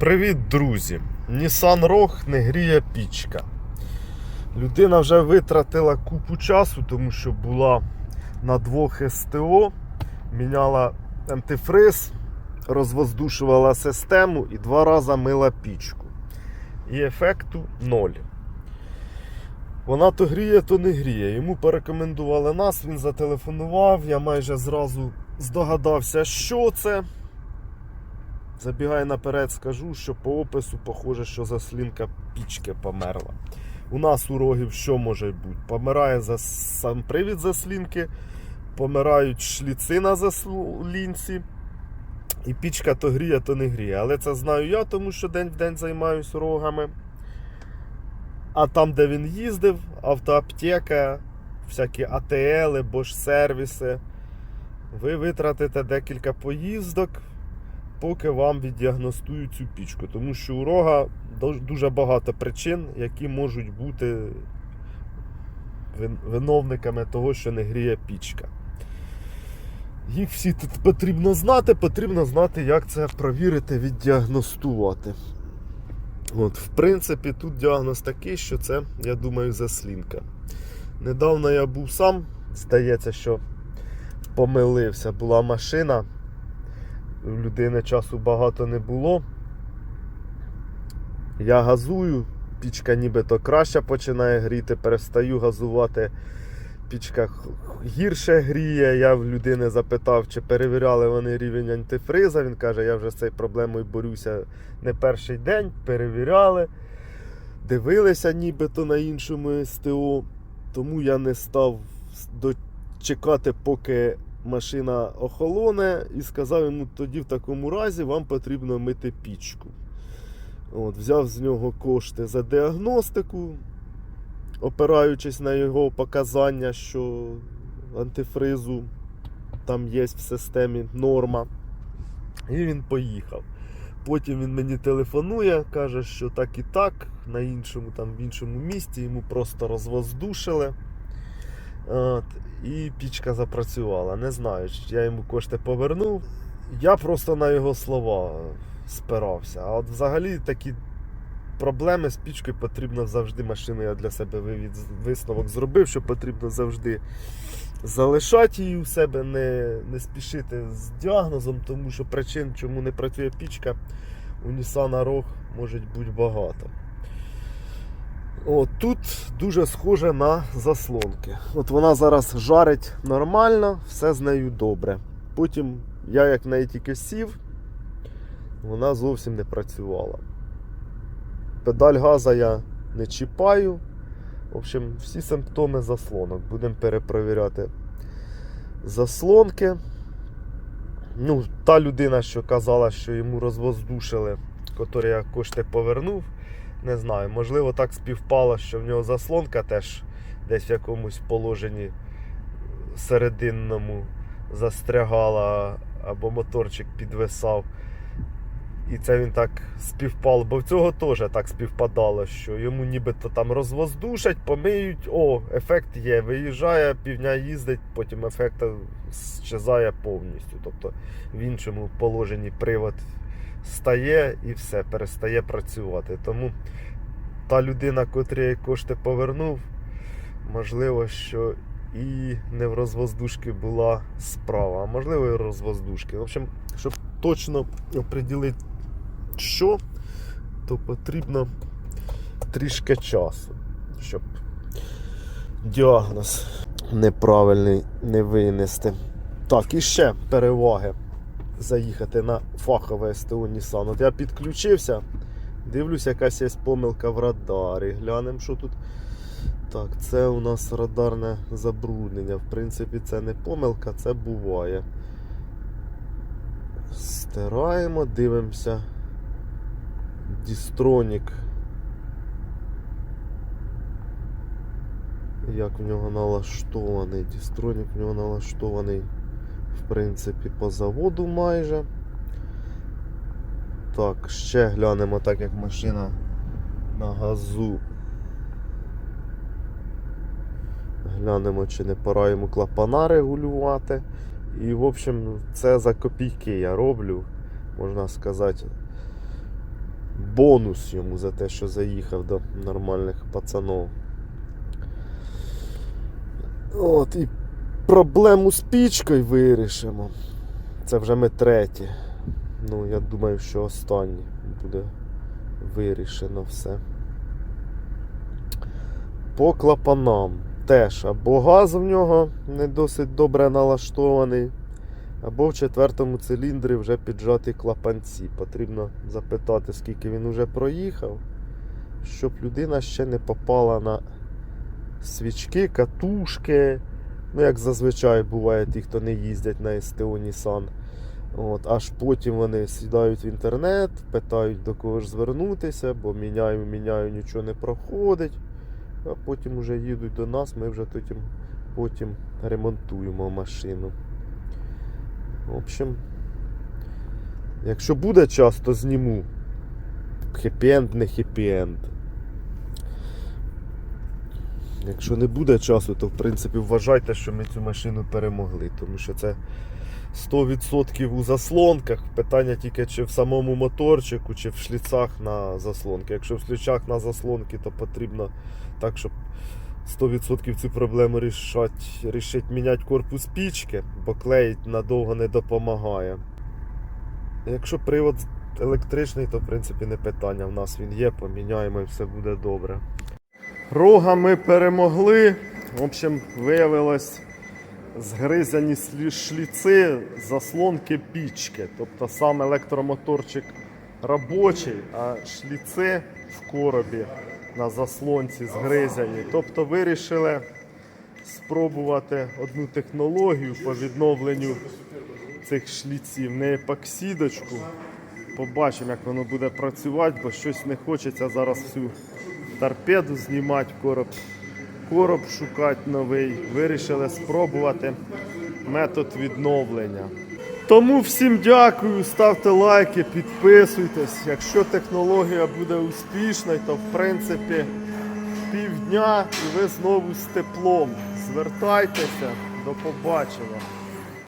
Привіт, друзі! Nissan Rogue не гріє пічка. Людина вже витратила купу часу, тому що була на двох СТО, міняла антифриз, розвоздушувала систему і два рази мила пічку. І ефекту ноль. Вона то гріє, то не гріє. Йому порекомендували нас, він зателефонував, я майже зразу здогадався, що це. Забігаю наперед, скажу, що по опису похоже, що заслінка пічки померла. У нас у рогів що може бути? Помирає за сам привід заслінки, помирають шліци на заслінці, і пічка то гріє, то не гріє. Але це знаю я, тому що день в день займаюся рогами. А там, де він їздив, автоаптека, всякі АТЛ, Bosch сервіси, ви витратите декілька поїздок поки вам віддіагностують цю пічку. Тому що у рога дуже багато причин, які можуть бути виновниками того, що не гріє пічка. Їх всі тут потрібно знати, потрібно знати, як це провірити, віддіагностувати. От, в принципі, тут діагноз такий, що це, я думаю, заслінка. Недавно я був сам, здається, що помилився. Була машина, у людини часу багато не було. Я газую, пічка нібито краще починає гріти, перестаю газувати. Пічка гірше гріє. Я в людини запитав, чи перевіряли вони рівень антифриза. Він каже, я вже з цією проблемою борюся не перший день, перевіряли, дивилися нібито на іншому СТО. Тому я не став дочекати, поки машина охолоне, і сказав йому, тоді в такому разі вам потрібно мити пічку. От, взяв з нього кошти за діагностику, опираючись на його показання, що антифризу там є в системі норма. І він поїхав. Потім він мені телефонує, каже, що так і так, на іншому, там, в іншому місті йому просто розвоздушили. От, і пічка запрацювала. Не знаю, чи я йому кошти повернув. Я просто на його слова спирався. А от взагалі такі проблеми з пічкою потрібно завжди машину. Я для себе висновок зробив, що потрібно завжди залишати її у себе, не, не спішити з діагнозом, тому що причин, чому не працює пічка, у Nissan Rogue може бути багато. От тут дуже схоже на заслонки. От вона зараз жарить нормально, все з нею добре. Потім я як неї тільки сів, вона зовсім не працювала. Педаль газа я не чіпаю. В общем, всі симптоми заслонок. Будемо перепровіряти заслонки. Ну, та людина, що казала, що йому розвоздушили, котрий я кошти повернув. Не знаю, можливо, так співпало, що в нього заслонка теж десь в якомусь положенні серединному застрягала, або моторчик підвисав. І це він так співпало, бо в цього теж так співпадало, що йому нібито там розвоздушать, помиють, о, ефект є, виїжджає, півдня їздить, потім ефект щезає повністю. Тобто в іншому положенні привод стає і все, перестає працювати. Тому та людина, котрій кошти повернув, можливо, що і не в розвоздушки була справа, а можливо, і в розвоздушки. В общем, щоб точно оприділити, що, то потрібно трішки часу, щоб діагноз неправильний не винести. Так, і ще переваги заїхати на фахове СТО Nissan. От я підключився, дивлюсь, якась є помилка в радарі. Глянемо, що тут. Так, це у нас радарне забруднення. В принципі, це не помилка, це буває. Стираємо, дивимося. Дістронік. Як в нього налаштований. Дістронік в нього налаштований, в принципі, по заводу майже. Так, ще глянемо, так як машина на газу. Глянемо, чи не пора йому клапана регулювати. І, в общем, це за копійки я роблю, можна сказати. бонус йому за те, що заїхав до нормальних пацанов. От, і проблему з пічкою вирішимо. Це вже ми треті. Ну, я думаю, що останнє буде вирішено все. По клапанам теж або газ в нього не досить добре налаштований, або в четвертому циліндрі вже піджаті клапанці. Потрібно запитати, скільки він вже проїхав, щоб людина ще не попала на свічки, катушки. Ну, як зазвичай буває ті, хто не їздять на СТО Nissan. От, аж потім вони сідають в інтернет, питають до кого ж звернутися, бо міняю, міняю, нічого не проходить. А потім вже їдуть до нас, ми вже потім, потім ремонтуємо машину. В общем, якщо буде час, то зніму. Хеппі-енд, не хеппі-енд. Якщо не буде часу, то в принципі вважайте, що ми цю машину перемогли, тому що це 100% у заслонках. Питання тільки чи в самому моторчику, чи в шліцах на заслонки. Якщо в шліцах на заслонки, то потрібно так, щоб 100% цю проблему рішать, рішить міняти корпус пічки, бо клеїть надовго не допомагає. Якщо привод електричний, то в принципі не питання. В нас він є, поміняємо і все буде добре. Рога ми перемогли. В общем, виявилось згризані шліци, заслонки пічки. Тобто сам електромоторчик робочий, а шліци в коробі на заслонці згризані. Тобто вирішили спробувати одну технологію по відновленню цих шліців, не епоксидочку. Побачимо, як воно буде працювати, бо щось не хочеться зараз всю торпеду знімати, короб, короб шукати новий. Вирішили спробувати метод відновлення. Тому всім дякую, ставте лайки, підписуйтесь. Якщо технологія буде успішною, то в принципі півдня і ви знову з теплом. Звертайтеся, до побачення.